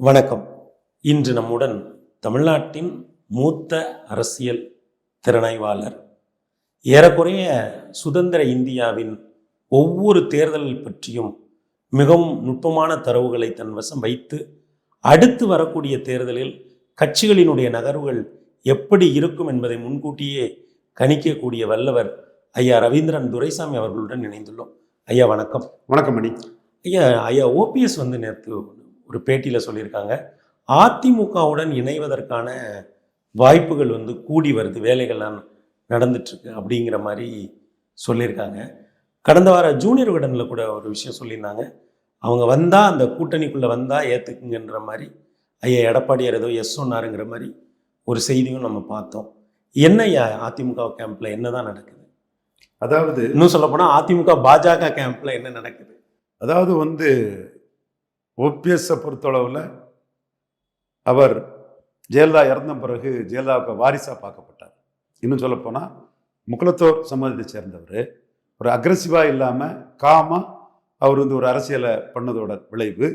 வணக்கம். இன்று நம்முடன் தமிழ்நாட்டின் மூத்த அரசியல் திறனாய்வாளர் ஏறக்குறைய சுதந்திர இந்தியாவின் ஒவ்வொரு தேர்தல் பற்றியும் மிகவும் நுட்பமான தரவுகளை தன் வசம் வைத்து அடுத்து வரக்கூடிய தேர்தலில் கட்சிகளினுடைய நகர்வுகள் எப்படி இருக்கும் என்பதை முன்கூட்டியே கணிக்கக்கூடிய வல்லவர் ஐயா ரவீந்திரன் துரைசாமி அவர்களுடன் இணைந்துள்ளோம். ஐயா வணக்கம். வணக்கம் மணி. ஐயா ஐயா ஓபிஎஸ் வந்து நேற்று ஒரு பேட்டியில் சொல்லியிருக்காங்க. அதிமுகவுடன் இணைவதற்கான வாய்ப்புகள் வந்து கூடி வருது. வேலைகள்லாம் நடந்துட்டுருக்கு அப்படிங்கிற மாதிரி சொல்லியிருக்காங்க. கடந்த வார ஜூனியர் விகடனில் கூட ஒரு விஷயம் சொல்லியிருந்தாங்க. அவங்க வந்தால் அந்த கூட்டணிக்குள்ளே வந்தால் ஏற்றுக்குங்கன்ற மாதிரி ஐயா எடப்பாடியார் ஏதோ எஸ் சொன்னாருங்கிற மாதிரி ஒரு செய்தியும் நம்ம பார்த்தோம். என்ன ஐயா அதிமுக கேம்பில் என்ன தான் நடக்குது? அதாவது இன்னும் சொல்லப்போனால் அதிமுக பாஜக கேம்பில் என்ன நடக்குது? அதாவது வந்து ஓபிஎஸ்ஸை பொறுத்தளவில் அவர் ஜெயலலிதா இறந்த பிறகு ஜெயலலிதாவுக்கு வாரிசாக பார்க்கப்பட்டார். இன்னும் சொல்லப்போனால் முக்குலத்தோர் சமூகத்தை சேர்ந்தவர். ஒரு அக்ரஸிவாக இல்லாமல் காமாக அவர் வந்து ஒரு அரசியலை பண்ணதோட விளைவு.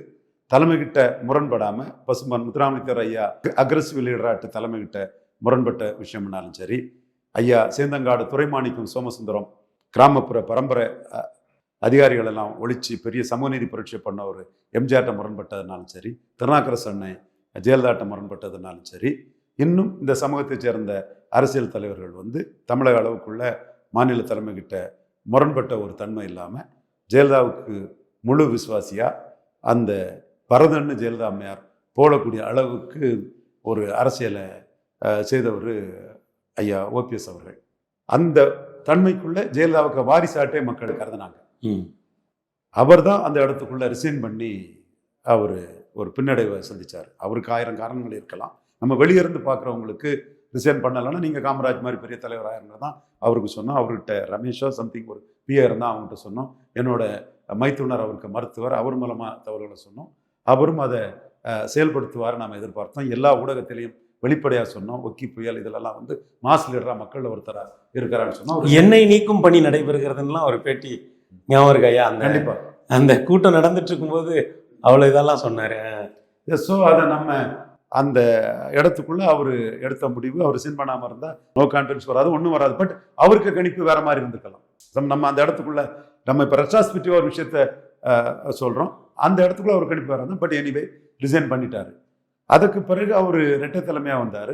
தலைமைகிட்ட முரண்படாமல் பசுமான் முத்துராமலிங்கர் ஐயா அக்ரஸிவ் லீடராட்டு தலைமைகிட்ட முரண்பட்ட விஷயம்னாலும் சரி ஐயா சேந்தங்காடு துறைமாணிக்கம் சோமசுந்தரம் கிராமப்புற பரம்பரை அதிகாரிகள் எல்லாம் ஒழிச்சு பெரிய சமூகநீதி புரட்சி பண்ண ஒரு எம்ஜிஆர்ட்ட முரண்பட்டதுனாலும் சரி திருநாக்கரசு அண்ணன் ஜெயலலிதாட்ட முரண்பட்டதுனாலும் சரி இன்னும் இந்த சமூகத்தைச் சேர்ந்த அரசியல் தலைவர்கள் வந்து தமிழக அளவுக்குள்ள மாநில தலைமைகிட்ட முரண்பட்ட ஒரு தன்மை இல்லாமல் ஜெயலலிதாவுக்கு முழு விசுவாசியாக அந்த பரதன்னு ஜெயலலிதா அம்மையார் போடக்கூடிய அளவுக்கு ஒரு அரசியலை செய்தவர் ஐயா ஓபிஎஸ் அவர்கள். அந்த தன்மைக்குள்ளே ஜெயலலிதாவுக்கு வாரிசாட்டே மக்கள் கருதினாங்க. அவர் தான் அந்த இடத்துக்குள்ள ரிசைன் பண்ணி அவர் ஒரு பின்னடைவை சந்திச்சார். அவருக்கு ஆயிரம் காரணங்கள் இருக்கலாம். நம்ம வெளியே இருந்து பார்க்குறவங்களுக்கு ரிசைன் பண்ணலைன்னா நீங்கள் காமராஜ் மாதிரி பெரிய தலைவராக இருந்தால் தான் அவருக்கு சொன்னோம். அவர்கிட்ட ரமேஷோ சம்திங் ஒரு பிஏ இருந்தால் அவங்ககிட்ட சொன்னோம். என்னோட மைத்துனர் அவருக்கு மருத்துவர் அவர் மூலமாக தவறுகளை சொன்னோம். அவரும் அதை செயல்படுத்துவார் நாம் எதிர்பார்த்தோம். எல்லா ஊடகத்திலையும் வெளிப்படையாக சொன்னோம். ஒக்கி புயல் இதிலெல்லாம் வந்து மாஸ் லீடராக மக்கள் ஒருத்தராக இருக்கிறான்னு சொன்னோம். எண்ணெய் நீக்கும் பணி நடைபெறுகிறதுலாம் ஒரு பேட்டி ஞாபகம் இருக்கு ஐயா? அந்த கண்டிப்பா. அந்த கூட்டம் நடந்துட்டு இருக்கும்போது அவ்வளோ இதெல்லாம் சொன்னாரு. ஸோ அதை நம்ம அந்த இடத்துக்குள்ள அவர் எடுத்த முடிவு அவர் சின் பண்ணாமல் இருந்தால் நோ கான்ஃபிடன்ஸ் வராது ஒன்றும் வராது. பட் அவருக்கு கணிப்பு வேற மாதிரி இருந்திருக்கலாம். நம்ம- அந்த இடத்துக்குள்ள நம்ம இப்போ ரெஸ்பான்சிபிலிட்டி ஒரு விஷயத்த சொல்கிறோம் அந்த இடத்துக்குள்ள அவர் கணிப்பு வராது பட் எனிவே ரிசைன் பண்ணிட்டாரு. அதுக்கு பிறகு அவர் ரெட்டை தலைமையாக வந்தார்.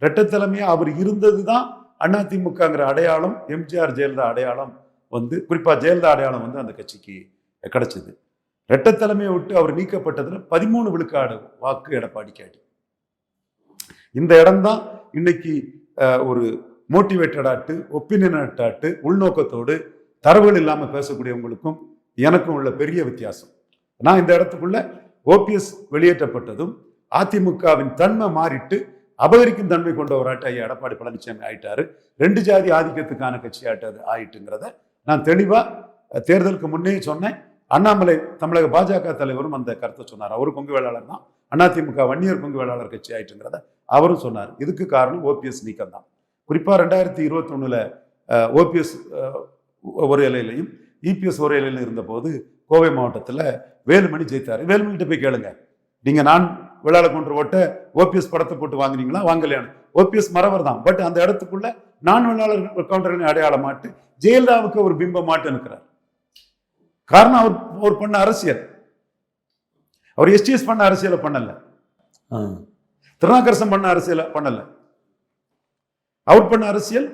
ரெட்டை தலைமையாக அவர் இருந்தது தான் அதிமுகங்கிற அடையாளம் எம்ஜிஆர் ஜெயலலிதா அடையாளம். வந்து குறிப்பாக ஜெயலலிதா அடையாளம் வந்து அந்த கட்சிக்கு கிடைச்சது. ரெட்ட தலைமையை விட்டு அவர் நீக்கப்பட்டதில் பதிமூணு விழுக்காடு வாக்கு எடப்பாடி அடி இந்த இடம்தான் இன்னைக்கு ஒரு மோட்டிவேட்டடாட்டு ஒப்பீனியனட்டாட்டு உள்நோக்கத்தோடு தரவுகள் இல்லாமல் பேசக்கூடியவங்களுக்கும் எனக்கும் உள்ள பெரிய வித்தியாசம். நான் இந்த இடத்துக்குள்ள ஓபிஎஸ் வெளியேற்றப்பட்டதும் அதிமுகவின் தன்மை மாறிட்டு அபகரிக்கும் தன்மை கொண்ட ஒரு ஆட்டை ஐயா எடப்பாடி பழனிசாமி ஆயிட்டாரு. ரெண்டு ஜாதி ஆதிக்கத்துக்கான கட்சி ஆட்டது ஆயிட்டுங்கிறத நான் தெளிவாக தேர்தலுக்கு முன்னே சொன்னேன். அண்ணாமலை தமிழக பாஜக தலைவரும் அந்த கருத்தை சொன்னார். அவரும் கொங்கு வேளாளர் தான். அதிமுக வன்னியர் கொங்கு வேளாளர் கட்சி ஆயிட்டுங்கிறத அவரும் சொன்னார். இதுக்கு காரணம் ஓபிஎஸ் நீக்கம் தான். குறிப்பாக ரெண்டாயிரத்தி இருபத்தொன்னில் ஓபிஎஸ் ஒரு இலையிலையும் இபிஎஸ் ஒரு இலையிலும் இருந்தபோது கோவை மாவட்டத்தில் வேலுமணி ஜெயித்தார். வேலுமணிகிட்ட போய் கேளுங்க. நீங்கள் நான் விளையாட கொண்டு ஓட்ட ஓபிஎஸ் படத்தை போட்டு வாங்குனீங்களா? வாங்கலையான்னு. ஓபிஎஸ் மறவர் தான் பட் அந்த இடத்துக்குள்ள நான் விழாளர் கவுண்டரின் அடையாளமாட்டு ஜெயலலிதாவுக்கு ஒரு பிம்பம் மாட்டு இருக்கிறார் காரணம் அவர் அவர் பண்ண அரசியல். அவர் எஸ்டிஎஸ் பண்ண அரசியலை பண்ணல. திருநாக்கரசம் பண்ண அரசியலை பண்ணல. அவர் பண்ண அரசியல்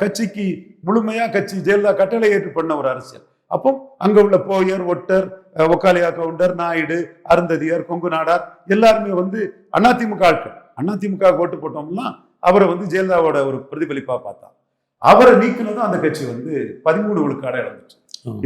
கட்சிக்கு முழுமையா கட்சி ஜெயலலிதா கட்டளை ஏற்று பண்ண ஒரு அரசியல். அப்போ அங்க உள்ள போயர் ஒட்டர் ஒக்காலியா கவுண்டர் நாயுடு அருந்ததியர் கொங்கு நாடார் எல்லாருமே வந்து அதிமுக ஆட்கள். அதிமுக ஓட்டு போட்டோம்னா அவரை வந்து ஜெயலலிதாவோட ஒரு பிரதிபலிப்பா பார்த்தா. அவரை நீக்கினதும் அந்த கட்சி வந்து பதிமூணு விழுக்காட இழந்துச்சு.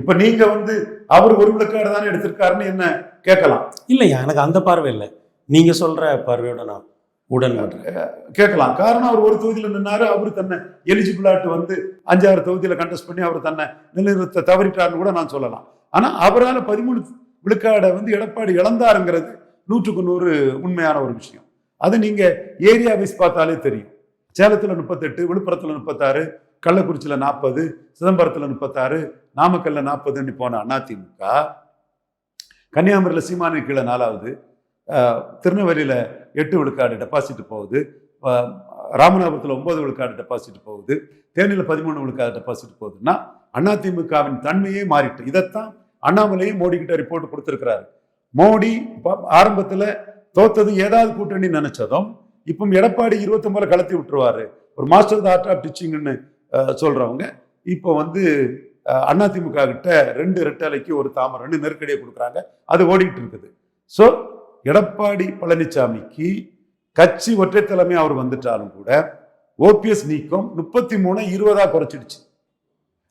இப்ப நீங்க வந்து அவர் ஒரு விழுக்காடு தானே எடுத்திருக்காருன்னு என்ன கேட்கலாம்? இல்லையா எனக்கு அந்த பார்வை இல்லை. நீங்க சொல்ற பார்வையோட நான் உடன்படுறேன் கேட்கலாம். காரணம் அவர் ஒரு தொகுதியில் நின்னாரு அவர் தன்னை எலிஜிபிளாட்டு வந்து அஞ்சாறு தொகுதியில கண்டெஸ்ட் பண்ணி அவர் தன்னை நிலைநிறுத்த தவறிட்டார்னு கூட நான் சொல்லலாம். ஆனா அவரால் பதிமூணு விழுக்காடை வந்து எடப்பாடி இழந்தாருங்கிறது நூற்றுக்கு நூறு உண்மையான ஒரு விஷயம். அது நீங்க ஏரியா வைஸ் பார்த்தாலே தெரியும். சேலத்துல முப்பத்தெட்டு விழுப்புரத்துல முப்பத்தாறு கள்ளக்குறிச்சியில நாற்பது சிதம்பரத்துல முப்பத்தாறு நாமக்கல்ல நாற்பதுன்னு போன அதிமுக கன்னியாகுமரியில் சீமானு கீழே நாலாவது திருநெல்வேலியில் திருநெல்வேலியில எட்டு விழுக்காடு டெபாசிட் போகுது ராமநாதபுரத்தில் ஒன்பது விழுக்காடு டெபாசிட் போகுது தேனியில் பதிமூணு விழுக்காடு டெபாசிட் போகுதுன்னா அதிமுகவின் தன்மையே மாறிட்டு இதைத்தான் அண்ணாமலையும் மோடி கிட்ட ரிப்போர்ட் கொடுத்துருக்கிறாரு. மோடி ஆரம்பத்தில் தோத்தது ஏதாவது கூட்டணி நினைச்சதும் இப்போ எடப்பாடி இருபத்தொன்பதுல கலத்தி விட்டுருவாரு. ஒரு மாஸ்டர் த ஆர்ட் ஆஃப் டீச்சிங்னு சொல்றவங்க. இப்போ வந்து அதிமுக கிட்ட ரெண்டு ரெட்டலைக்கு ஒரு தாமரைன்னு நெருக்கடியை கொடுக்குறாங்க. அது ஓடிட்டு இருக்குது. ஸோ எடப்பாடி பழனிசாமிக்கு கட்சி ஒற்றை தலைமை அவர் வந்துட்டாலும் கூட ஓபிஎஸ் நீக்கம் முப்பத்தி மூணு இருபதா குறைச்சிடுச்சு.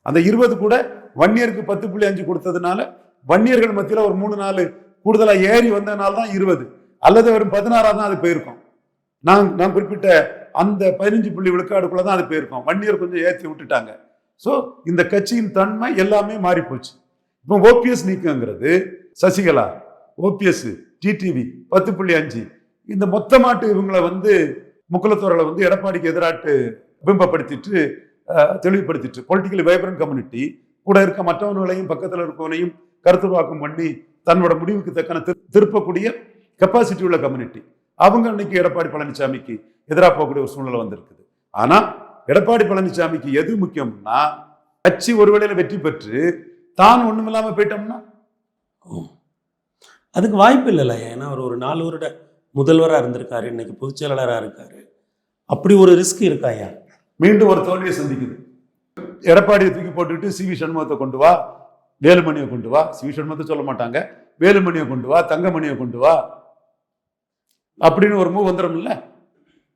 அந்த இருபது கூட வன்னியருக்கு பத்து புள்ளி அஞ்சு கொடுத்ததுனால வன்னியர்கள் மத்தியில் ஒரு மூணு நாலு கூடுதலாக ஏறி வந்ததுனால தான் இருபது. அல்லது வெறும் பதினாறாக தான் அது போயிருக்கும். நான் நான் குறிப்பிட்ட அந்த பதினஞ்சு புள்ளி விழுக்காடுக்குள்ள தான் அது போயிருக்கும். வன்னியர் கொஞ்சம் ஏற்றி விட்டுட்டாங்க. ஸோ இந்த கட்சியின் தன்மை எல்லாமே மாறி போச்சு இப்போ ஓபிஎஸ் நீக்கங்கிறது சசிகலா ஓபிஎஸ் டிடிவி பத்து புள்ளி அஞ்சு இந்த மொத்தமாட்டு இவங்களை வந்து முக்குலத்தோரலை வந்து எடப்பாடிக்கு எதிராட்டு பிம்பப்படுத்திட்டு தெளிவுபடுத்திட்டு பொலிட்டிக்கலி வைப்ரண்ட் கம்யூனிட்டி கூட இருக்க மற்றவர்களையும் பக்கத்தில் இருக்கவனையும் கருத்துருவாக்கம் பண்ணி தன்னோட முடிவுக்கு தக்கன திரு- திருப்பக்கூடிய கெப்பாசிட்டி உள்ள கம்யூனிட்டி அவங்க இன்னைக்கு எடப்பாடி பழனிசாமிக்கு எதிராக போகக்கூடிய ஒரு சூழ்நிலை வந்திருக்குது. ஆனா எடப்பாடி பழனிசாமிக்கு எது முக்கியம்னா கட்சி ஒரு வேளையில வெற்றி பெற்று தான் ஒண்ணுமில்லாம போயிட்டோம்னா? அதுக்கு வாய்ப்பு இல்லைல்ல ஏன்னா அவர் ஒரு நாலு வருட முதல்வராக இருந்திருக்காரு இன்னைக்கு பொதுச் செயலாளராக இருக்காரு. அப்படி ஒரு ரிஸ்க் இருக்காயா மீண்டும் ஒரு தோல்வியை சந்திக்குது. எடப்பாடியை தூக்கி போட்டுட்டு சி வி சண்முகத்தை கொண்டு வா வேலுமணியை கொண்டு வா சி வி சண்முகத்தை சொல்ல மாட்டாங்க. வேலுமணியை கொண்டு வா தங்கமணியை கொண்டு வா அப்படின்னு ஒரு மூவ் வந்துடும்ல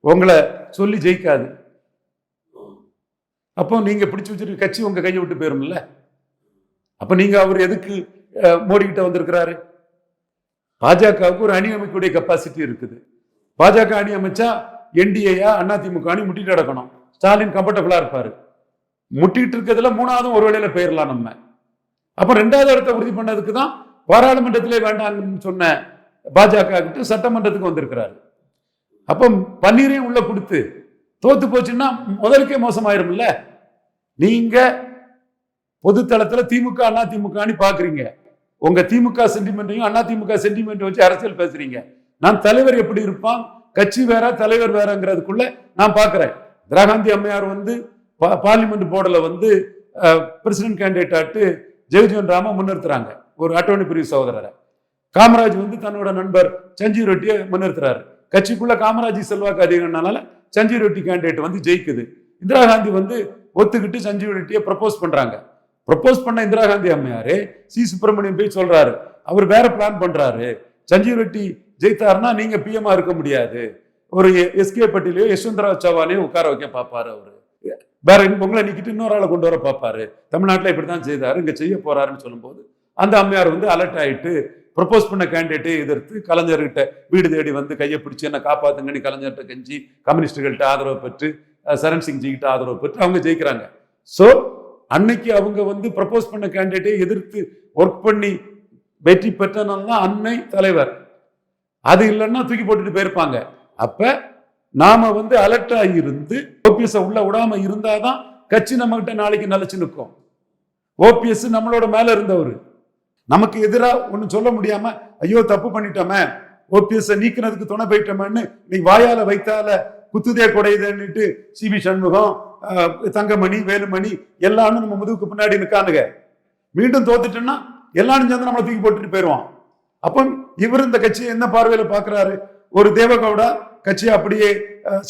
உங்களை சொல்லி ஜெயிக்காது. அப்போ நீங்க பிடிச்சு வச்சிருக்க கட்சி உங்க கையை விட்டு போயிரும்ல. அப்ப நீங்க அவர் எதுக்கு மோடிக்கிட்ட வந்திருக்கிறாரு? பாஜகவுக்கு ஒரு அணி அமைக்கக்கூடிய கெப்பாசிட்டி இருக்குது. பாஜக அணி அமைச்சா என்டிஏயா அதிமுக அணி முட்டிட்டு நடக்கணும். ஸ்டாலின் கம்ஃபர்டபுளா இருப்பாரு. முட்டிட்டு இருக்கிறதுல மூணாவதும் ஒரு வேளையில போயிடலாம் நம்ம. அப்ப ரெண்டாவது இடத்த உறுதி பண்ணதுக்கு தான் பாராளுமன்றத்திலே வேண்டாம்னு சொன்ன பாஜக கிட்ட சட்டமன்றத்துக்கு வந்திருக்கிறாரு. அப்போ பன்னீரையும் உள்ள கொடுத்து தோத்து போச்சுன்னா முதலுக்கே மோசமாயிரும்ல? நீங்க பொதுத்தளத்தில் திமுக அண்ணா திமுகன்னு பாக்குறீங்க. உங்க திமுக சென்டிமெண்ட்டையும் அண்ணா திமுக சென்டிமெண்ட் வச்சு அரசியல் பேசுறீங்க. நான் தலைவர் எப்படி இருப்பான்? கட்சி வேற தலைவர் வேறங்கிறதுக்குள்ள நான் பார்க்குறேன் இந்திரா காந்தி அம்மையார் வந்து பார்லிமெண்ட் போர்டில் வந்து பிரசிடென்ட் கேண்டிடேட் ஆட்டு ஜெகஜீவன் ராம முன்னிறுத்துறாங்க. ஒரு அட்டோனி பிரிவு சகோதரரை. காமராஜ் வந்து தன்னோட நண்பர் சஞ்சீவ் ரெட்டியை முன்னிறுத்துறாரு. கட்சிக்குள்ள காமராஜ் செல்வாக்கு அதிகம்னால சஞ்சீவ் ரெட்டி கேண்டிடேட் வந்து ஜெயிக்குது. இந்திரா காந்தி வந்து ஒத்துக்கிட்டு சஞ்சீவ் ரெட்டியை ப்ரப்போஸ் பண்றாங்க. ப்ரப்போஸ் பண்ண இந்திரா காந்தி அம்மையாரு சி. சுப்பிரமணியம் போய் சொல்றாரு. அவர் வேற பிளான் பண்றாரு. சஞ்சீவ் ரெட்டி ஜெயித்தாருன்னா நீங்க பிஎம்ஆ இருக்க முடியாது. ஒரு எஸ்கே பட்டியலையோ யஷ்வந்தராவ் சவாலையோ உட்கார வைக்க பார்ப்பாரு அவரு. வேற இன்னும் உங்களை நீக்கிட்டு இன்னொரு ஆளை கொண்டு வர பார்ப்பாரு. தமிழ்நாட்டில் இப்படித்தான் செய்தாரு இங்க செய்ய போறாருன்னு சொல்லும்போது அந்த அம்மையார் வந்து அலர்ட் ஆயிட்டு ப்ரப்போஸ் பண்ண கேண்டிடேட்டை எதிர்த்து கலைஞர்கிட்ட வீடு தேடி வந்து கையை பிடிச்சி என்ன காப்பாத்துங்கன்னு கலைஞர்கிட்ட கெஞ்சி கம்யூனிஸ்டுகள்கிட்ட ஆதரவு பெற்று சரண் சிங் ஜிகிட்ட ஆதரவு பெற்று அவங்க ஜெயிக்கிறாங்க. ஸோ அன்னைக்கு அவங்க வந்து ப்ரப்போஸ் பண்ண கேண்டிடேட்டை எதிர்த்து ஒர்க் பண்ணி வெற்றி பெற்றனால தான் அன்னை தலைவர். அது இல்லைன்னா தூக்கி போட்டுட்டு போயிருப்பாங்க. அப்ப நாம வந்து அலர்ட்டா இருந்து ஓபிஎஸ் உள்ள விடாம இருந்தாதான் கட்சி நம்ம கிட்ட நாளைக்கு நிலைச்சு நிற்கும். ஓபிஎஸ் நம்மளோட மேல இருந்தவர். நமக்கு எதிராக ஒன்றும் சொல்ல முடியாம ஐயோ தப்பு பண்ணிட்டோமே ஓபிஎஸ் நீக்கினதுக்கு துணை போயிட்டோமேன்னு நீ வாயால வைத்தால குத்துதே குடையுதேன்னுட்டு சிபி சண்முகம் தங்கமணி வேலுமணி எல்லாரும் நம்ம முதுகுக்கு பின்னாடி நிற்கானுங்க மீண்டும் தோத்துட்டோம்னா எல்லாரும் சேர்ந்து நம்மளை தூக்கி போட்டுட்டு போயிடுவான் அப்போ இவர் இந்த கட்சியை என்ன பார்வையில பாக்குறாரு ஒரு தேவகவுடா கட்சியை அப்படியே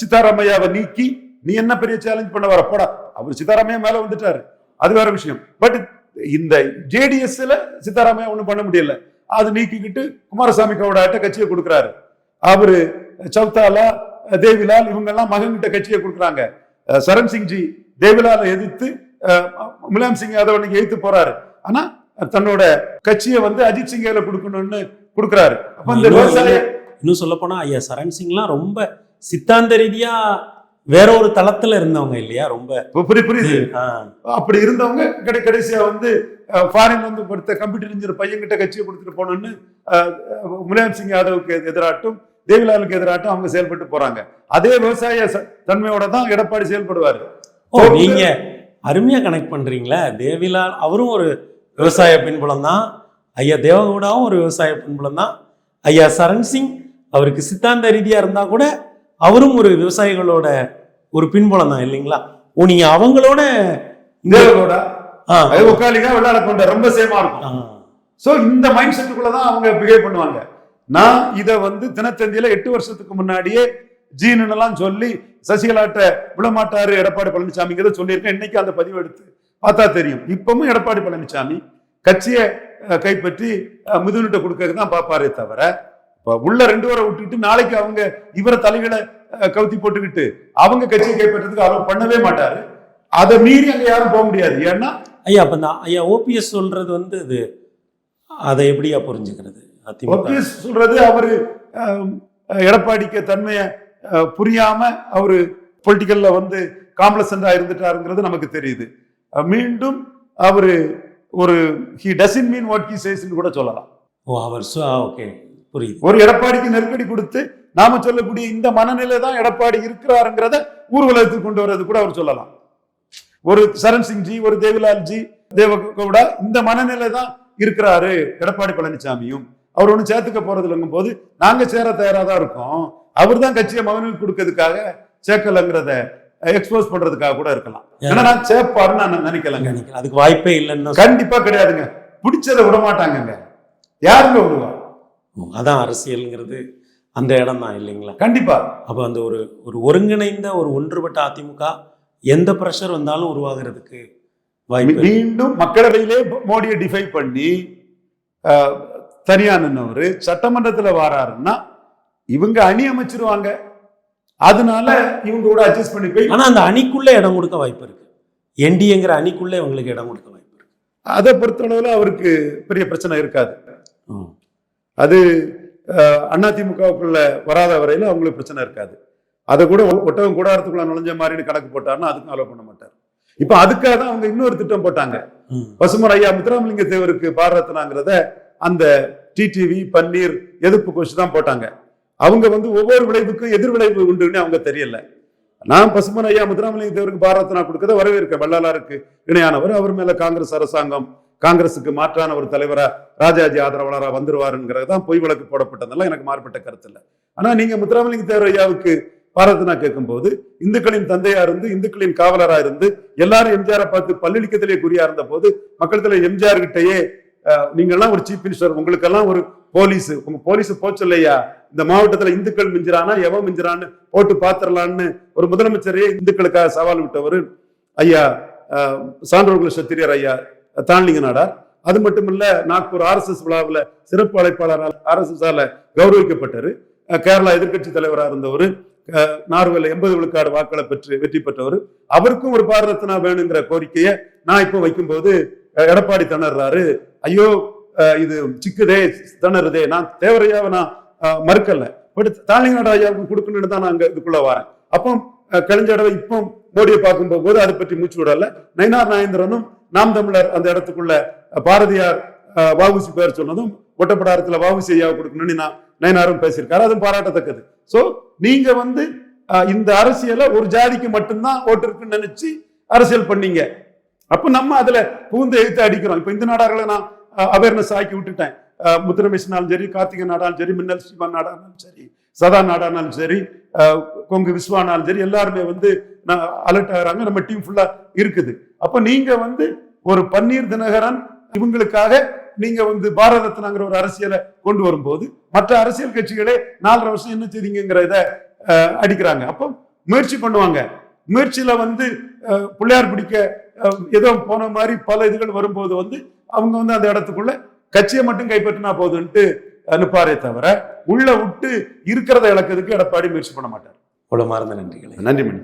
சித்தாராமையாவை நீக்கி நீ என்ன பெரிய சேலஞ்ச் பண்ண வர? போடா. அவர் சித்தாராமையா மேல வந்துட்டாரு. அது வேற விஷயம். பட் இந்த ஜேடிஎஸ்ல சித்தாராமையா ஒண்ணும் பண்ண முடியல. அது நீக்கிக்கிட்டு குமாரசாமி கவுடாட்ட கட்சியை கொடுக்குறாரு. அவரு சௌத்தாலா தேவிலால் இவங்கெல்லாம் மகன்கிட்ட கட்சியை கொடுக்குறாங்க. சரண் சிங்ஜி தேவிலாலை எதிர்த்து அஹ், முலாயம் சிங் யாதவ் அன்னைக்கு எதிர்த்து போறாரு. ஆனா தன்னோட கட்சியை வந்து அஜித் சிங் கையில கொடுக்கணும்னு கொடுக்குறாரு. அப்ப இந்த இன்னும் விவசாய இன்னும் சொல்ல போனா ஐயா சரண் சிங்லாம் ரொம்ப சித்தாந்த ரீதியா வேற ஒரு தளத்துல இருந்தவங்க இல்லையா? ரொம்ப புரி- புரியுது அப்படி இருந்தவங்க கடை கடைசியா வந்து ஃபாரின் வந்து படுத்த கம்ப்யூட்டர் இன்ஜினியர் பையன்கிட்ட கட்சியை கொடுத்துட்டு அஹ், முலாயம் சிங் யாதவுக்கு எதிராட்டும் தேவிலாலுக்கு எதிராட்டும் அவங்க செயல்பட்டு போறாங்க. அதே விவசாய தன்மையோட தான் எடப்பாடி செயல்படுவாரு. ஓ நீங்க அருமையா கனெக்ட் பண்றீங்களா. தேவிலால் அவரும் ஒரு விவசாய பின்புலம் தான். ஐயா தேவகவுடாவும் ஒரு விவசாய பின்புலம் தான். ஐயா சரண் சிங் அவருக்கு சித்தாந்த ரீதியா இருந்தா கூட அவரும் ஒரு விவசாயிகளோட ஒரு பின்புலம் தான் இல்லைங்களா? ஓ நீங்க அவங்களோட ஒக்காலிகா விளையாட கொண்ட ரொம்ப சேமா இருக்கும். சோ இந்த மைண்ட் செட்டுக்குள்ள தான் அவங்க பிஹேவ் பண்ணுவாங்க. நான் இத வந்து தினத்தந்தியில எட்டு வருஷத்துக்கு முன்னாடியே ஜீனுன்னு எல்லாம் சொல்லி சசிகலாட்ட விடமாட்டாரு எடப்பாடி பழனிசாமிங்கிறத சொல்லியிருக்கேன். இன்னைக்கு அந்த பதிவு எடுத்து பார்த்தா தெரியும். இப்பவும் எடப்பாடி பழனிசாமி கட்சியை கைப்பற்றி அஹ், மிதுனிட்ட கொடுக்க தான் பார்ப்பாரே தவிர உள்ள ரெண்டு பேரை விட்டுட்டு நாளைக்கு அவங்க இவரை தலைகளை கவுத்தி போட்டுக்கிட்டு அவங்க கட்சியை கைப்பற்றதுக்கு அலோவ் பண்ணவே மாட்டாரு. அதை மீறி அங்க யாரும் போக முடியாது. ஏன்னா ஐயா அப்ப இந்த ஐயா ஓபிஎஸ் சொல்றது வந்து இது அதை எப்படியா புரிஞ்சுக்கிறது? ஓபிஎஸ் சொல்றது அவரு எடப்பாடிக்கு தன்மையை புரியாம அவரு பொலிட்டிக்கல்ல வந்து காம்ப்ளசண்டா இருந்துட்டாருங்கிறது நமக்கு தெரியுது. மீண்டும் அவரு ஒரு he doesn't mean what he சேஸ்ன்னு கூட சொல்லலாம். ஓ அவர் ஓகே. புரியுது. ஒரு எடப்பாடிக்கு நெருக்கடி கொடுத்து நாம சொல்லக்கூடிய இந்த மனநிலை தான் எடப்பாடி இருக்கிறாருங்கிறத ஊர்வலத்துக்கு கொண்டு வர்றது கூட அவர் சொல்லலாம். ஒரு சரண் சிங் ஜி ஒரு தேவிலால் ஜி தேவகவுடா இந்த மனநிலை தான் இருக்கிறாரு எடப்பாடி பழனிசாமியும் அவர் ஒன்றும் சேர்த்துக்க போறது இல்லைங்கும் போது நாங்க சேர தயாரா தான் இருக்கோம். அவர் தான் கட்சியை மகனுக்கு கொடுக்கறதுக்காக சேர்க்கலங்கிறத எக்ஸ்போஸ் பண்றதுக்காக கூட இருக்கலாம். ஏன்னா நான் சேர்ப்பாருன்னு நான் நினைக்கலங்க. அதுக்கு வாய்ப்பே இல்லைன்னு கண்டிப்பா கிடையாதுங்க. பிடிச்சதை விட மாட்டாங்கங்க யாருங்க விடுவா. அதான் அரசியல்ங்கிறது அந்த இடம் தான் இல்லைங்களா? கண்டிப்பா. அப்போ அந்த ஒரு ஒரு ஒருங்கிணைந்த ஒரு ஒன்றுபட்ட அதிமுக எந்த ப்ரெஷர் வந்தாலும் உருவாகிறதுக்கு வாய்ப்பு. மீண்டும் மக்களவையிலே மோடியை டிஃபை பண்ணி தனியா நின்னவர் சட்டமன்றத்துல வாராருன்னா இவங்க அணி அமைச்சிருவாங்க. அதனால இவங்க கூட அட்ஜஸ்ட் பண்ணி போய் ஆனா அந்த அணிக்குள்ள இடம் கொடுக்க வாய்ப்பு இருக்கு. என்டிஏங்கிற அணிக்குள்ள இவங்களுக்கு இடம் கொடுக்க வாய்ப்பு இருக்கு. அதை பொறுத்தளவுல அவருக்கு பெரிய பிரச்சனை இருக்காது. அது அதிமுகவுக்குள்ள வராத வரையில அவங்களுக்கு பிரச்சனை இருக்காது. அதை கூட ஒட்டகம் கூடாரத்துக்குள்ள நுழைஞ்ச மாதிரின்னு கணக்கு போட்டாருன்னா அதுக்கும் அலோவ் பண்ண மாட்டார். இப்ப அதுக்காக தான் அவங்க இன்னொரு திட்டம் போட்டாங்க. பசுமர் ஐயா முத்துராமலிங்க தேவருக்கு பாரரத்னாங்கிறத அந்த டிடிவி பன்னீர் எதிர்ப்பு கோஷ் தான் போட்டாங்க. அவங்க வந்து ஒவ்வொரு விளைவுக்கும் எதிர் விளைவு உண்டுன்னு அவங்க தெரியல. நான் பசுமன் ஐயா முத்துராமலிங்க தேவருக்கு பாரரத்னா கொடுக்கறத வரவேற்க வள்ளலாருக்கு இணையானவர் அவர் மேல காங்கிரஸ் அரசாங்கம் காங்கிரசுக்கு மாற்றான ஒரு தலைவரா ராஜாஜி ஆதரவாளராக வந்துருவாருங்கிறது தான் பொய் வழக்கு போடப்பட்டதெல்லாம் எனக்கு மாறுபட்ட கருத்து இல்லை. ஆனா நீங்க முத்துராமலிங்க தேவர் ஐயாவுக்கு பாரத்னா கேட்கும்போது இந்துக்களின் தந்தையா இருந்து இந்துக்களின் காவலரா இருந்து எல்லாரும் எம்ஜிஆரை பார்த்து பல்லிழிக்கத்திலே குறியா இருந்த போது மக்கள் தலைவர் எம்ஜிஆர் கிட்டேயே அஹ், நீங்கெல்லாம் ஒரு சீஃப் மினிஸ்டர் உங்களுக்கெல்லாம் ஒரு போலீஸ் உங்க போலீஸ் போச்சல்லையா இந்த மாவட்டத்துல இந்துக்கள் மிஞ்சிரானா எவன் மிஞ்சிரான்னு போட்டு பாத்திரலான்னு ஒரு முதலமைச்சரையே இந்துக்களுக்காக சவால் விட்டவர் ஐயா சான்றோர்கள் சத்திரியர் ஐயா தான்லிங்க நாடார் அது மட்டும் இல்ல நாக்பூர் ஆர்எஸ்எஸ் விழாவில் சிறப்பு அழைப்பாளரால் ஆர்எஸ்எஸ் ஆல கௌரவிக்கப்பட்டாரு. கேரளா எதிர்க்கட்சி தலைவராக இருந்தவர். நார்வேல எண்பது விழுக்காடு வாக்களை பெற்று வெற்றி பெற்றவர். அவருக்கும் ஒரு பாரதத்தினா வேணுங்கிற கோரிக்கையை நான் இப்போ வைக்கும்போது எடப்பாடி திணறாரு. ஐயோ இது சிக்குதே திணறுதே. நான் தேவரையாவை நான் மறுக்கல. பட் தாலிநாடு ஐயாவுக்கு கொடுக்கணும்னு தான் நான் அங்க இதுக்குள்ள வரேன். அப்போ அஹ், கழிஞ்ச தடவை இப்போ மோடியை பார்க்கும் போது அதை பற்றி மூச்சு விடல. நயினார் நாயந்திரனும் நாம் தமிழர் அந்த இடத்துக்குள்ள பாரதியார் அஹ், பேர் சொன்னதும் ஒட்டப்படாரத்துல வாவுசி ஐயாவை கொடுக்கணும்னு நான் நயனாரும் பேசியிருக்காரு. அதுவும் பாராட்டத்தக்கது. சோ நீங்க வந்து இந்த அரசியலை ஒரு ஜாதிக்கு மட்டும்தான் ஓட்டு இருக்குன்னு நினைச்சு அரசியல் பண்ணீங்க. அப்ப நம்ம அதுல புகுந்து எழுத்து அடிக்கிறோம். இப்ப இந்த நாடார்களை நான் அவேர்னஸ் ஆக்கி விட்டுட்டேன். அஹ், சரி கார்த்திகை நாடாலும் சரி மின்னல் சிவா நாடானாலும் சரி சதா நாடானாலும் சரி அஹ், கொங்கு விஸ்வானாலும் சரி எல்லாருமே வந்து அலர்ட் ஆகிறாங்க. நம்ம டீம் ஃபுல்லா இருக்குது. அப்ப நீங்க வந்து ஒரு பன்னீர் தினகரன் இவங்களுக்காக நீங்க வந்து பாரத ரத்னாங்கிற ஒரு அரசியலை கொண்டு வரும்போது மற்ற அரசியல் கட்சிகளே நாலரை வருஷம் என்ன செய்தீங்கிற இதை அடிக்கிறாங்க. அப்போ முயற்சி பண்ணுவாங்க முயற்சியில வந்து பிள்ளையார் பிடிக்க ஏதோ போன மாதிரி பல இதுகள் வரும்போது வந்து அவங்க வந்து அந்த இடத்துக்குள்ள கட்சியை மட்டும் கைப்பற்றினா போதுன்ட்டு அனுப்பாரே தவிர உள்ள விட்டு இருக்கிறத இழக்கிறதுக்கு எடப்பாடி முயற்சி பண்ண மாட்டார். உளமார்ந்த நன்றிகளை. நன்றி மணி